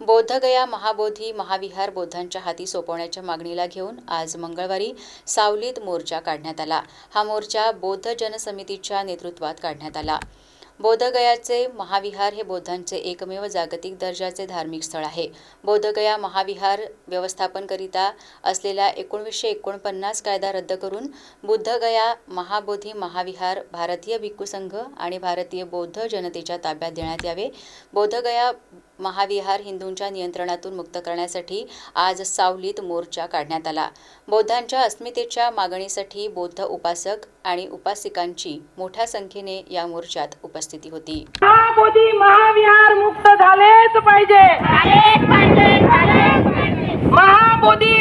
बौद्धगया महाबोधी महाविहार बौद्धांच्या हाती सोपवण्याच्या मागणीला घेऊन आज मंगळवारी सावलीत मोर्चा काढण्यात आला. हा मोर्चा बौद्ध जनसमितीच्या नेतृत्वात काढण्यात आला. बौद्धगयाचे महाविहार हे बौद्धांचे एकमेव जागतिक दर्जाचे धार्मिक स्थळ आहे. बौद्धगया महाविहार व्यवस्थापनकरिता असलेला एकोणीसशे एकोणपन्नास कायदा रद्द करून बुद्धगया महाबोधी महाविहार भारतीय भिक्खू संघ आणि भारतीय बौद्ध जनतेच्या ताब्यात देण्यात यावे. बौद्धगया महाविहार हिंदूंच्या नियंत्रणातून मुक्त करण्यासाठी आज सावलीत मोर्चा काढण्यात आला. बौद्धांच्या अस्मितेच्या मागणीसाठी बौद्ध उपासक आणि उपासिकांची मोठ्या संख्येने या मोर्चात उपस्थिती होती. महाविहार मुक्त झालेच पाहिजे. महाबोधी